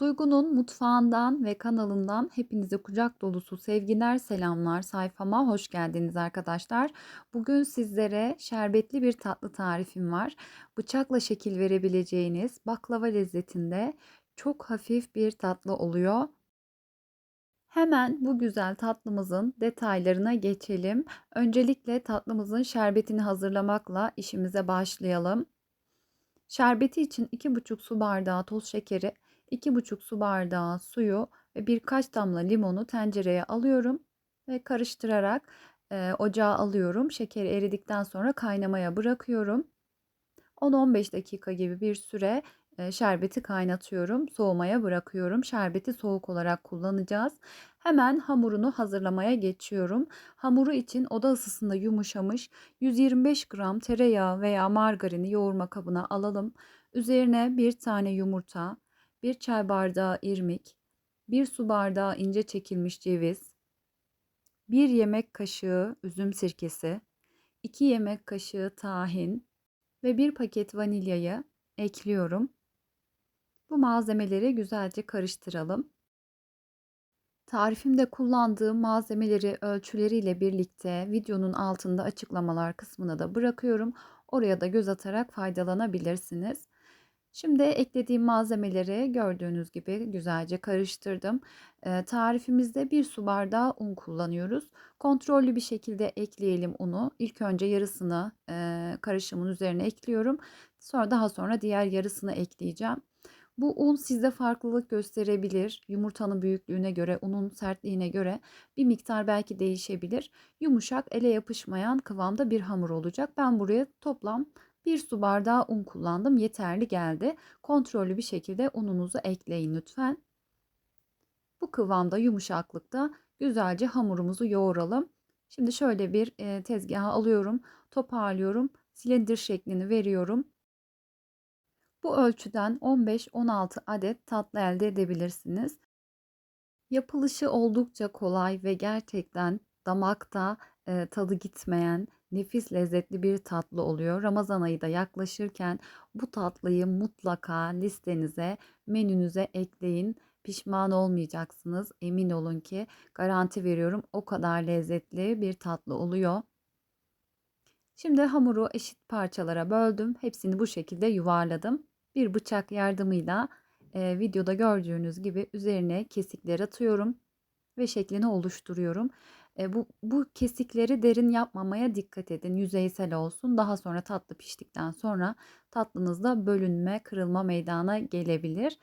Duygu'nun mutfağından ve kanalından hepinize kucak dolusu sevgiler, selamlar. Sayfama hoş geldiniz arkadaşlar. Bugün sizlere şerbetli bir tatlı tarifim var. Bıçakla şekil verebileceğiniz baklava lezzetinde çok hafif bir tatlı oluyor. Hemen bu güzel tatlımızın detaylarına geçelim. Öncelikle tatlımızın şerbetini hazırlamakla işimize başlayalım. Şerbeti için 2,5 su bardağı toz şekeri, 2,5 su bardağı suyu ve birkaç damla limonu tencereye alıyorum ve karıştırarak e, ocağa alıyorum. Şekeri eridikten sonra kaynamaya bırakıyorum. 10-15 dakika gibi bir süre e, şerbeti kaynatıyorum. Soğumaya bırakıyorum. Şerbeti soğuk olarak kullanacağız. Hemen hamurunu hazırlamaya geçiyorum. Hamuru için oda ısısında yumuşamış 125 gram tereyağı veya margarini yoğurma kabına alalım. Üzerine bir tane yumurta, bir çay bardağı irmik, bir su bardağı ince çekilmiş ceviz, bir yemek kaşığı üzüm sirkesi, 2 yemek kaşığı tahin ve bir paket vanilyayı ekliyorum. Bu malzemeleri güzelce karıştıralım. Tarifimde kullandığım malzemeleri ölçüleriyle birlikte videonun altında açıklamalar kısmına da bırakıyorum. Oraya da göz atarak faydalanabilirsiniz. Şimdi eklediğim malzemeleri gördüğünüz gibi güzelce karıştırdım. E, tarifimizde bir su bardağı un kullanıyoruz. Kontrollü bir şekilde ekleyelim unu. İlk önce yarısını e, karışımın üzerine ekliyorum. Sonra daha sonra diğer yarısını ekleyeceğim. Bu un sizde farklılık gösterebilir. Yumurtanın büyüklüğüne göre, unun sertliğine göre bir miktar belki değişebilir. Yumuşak, ele yapışmayan kıvamda bir hamur olacak. Ben buraya toplam bir su bardağı un kullandım. Yeterli geldi. Kontrollü bir şekilde ununuzu ekleyin lütfen. Bu kıvamda yumuşaklıkta güzelce hamurumuzu yoğuralım. Şimdi şöyle bir e, tezgaha alıyorum. Toparlıyorum. Silindir şeklini veriyorum. Bu ölçüden 15-16 adet tatlı elde edebilirsiniz. Yapılışı oldukça kolay ve gerçekten damakta e, tadı gitmeyen nefis lezzetli bir tatlı oluyor. Ramazan ayı da yaklaşırken bu tatlıyı mutlaka listenize, menünüze ekleyin. Pişman olmayacaksınız. Emin olun ki garanti veriyorum o kadar lezzetli bir tatlı oluyor. Şimdi hamuru eşit parçalara böldüm. Hepsini bu şekilde yuvarladım. Bir bıçak yardımıyla e, videoda gördüğünüz gibi üzerine kesikler atıyorum ve şeklini oluşturuyorum. E, bu, bu kesikleri derin yapmamaya dikkat edin. Yüzeysel olsun. Daha sonra tatlı piştikten sonra tatlınızda bölünme, kırılma meydana gelebilir.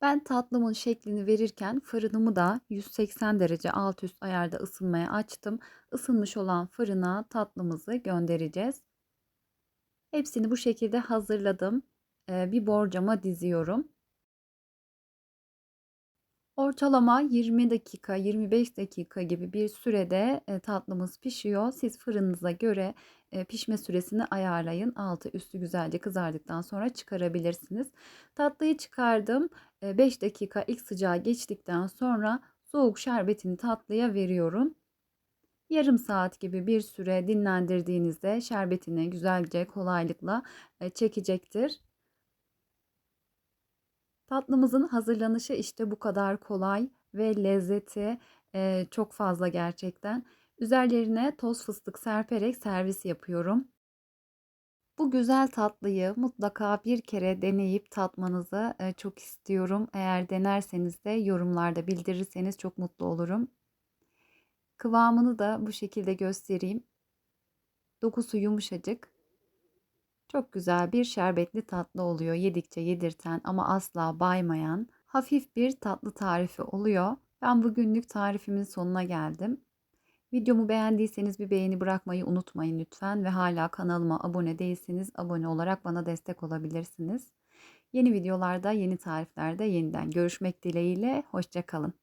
Ben tatlımın şeklini verirken fırınımı da 180 derece alt üst ayarda ısınmaya açtım. Isınmış olan fırına tatlımızı göndereceğiz. Hepsini bu şekilde hazırladım. Bir borcama diziyorum. Ortalama 20 dakika, 25 dakika gibi bir sürede e, tatlımız pişiyor. Siz fırınınıza göre e, pişme süresini ayarlayın. Altı üstü güzelce kızardıktan sonra çıkarabilirsiniz. Tatlıyı çıkardım. 5 e, dakika ilk sıcağı geçtikten sonra soğuk şerbetini tatlıya veriyorum. Yarım saat gibi bir süre dinlendirdiğinizde şerbetini güzelce kolaylıkla çekecektir. Tatlımızın hazırlanışı işte bu kadar kolay ve lezzeti e, çok fazla gerçekten. Üzerlerine toz fıstık serperek servis yapıyorum. Bu güzel tatlıyı mutlaka bir kere deneyip tatmanızı e, çok istiyorum. Eğer denerseniz de yorumlarda bildirirseniz çok mutlu olurum. Kıvamını da bu şekilde göstereyim. Dokusu yumuşacık. Çok güzel bir şerbetli tatlı oluyor. Yedikçe yedirten ama asla baymayan hafif bir tatlı tarifi oluyor. Ben bugünlük tarifimin sonuna geldim. Videomu beğendiyseniz bir beğeni bırakmayı unutmayın lütfen ve hala kanalıma abone değilseniz abone olarak bana destek olabilirsiniz. Yeni videolarda, yeni tariflerde yeniden görüşmek dileğiyle. Hoşçakalın.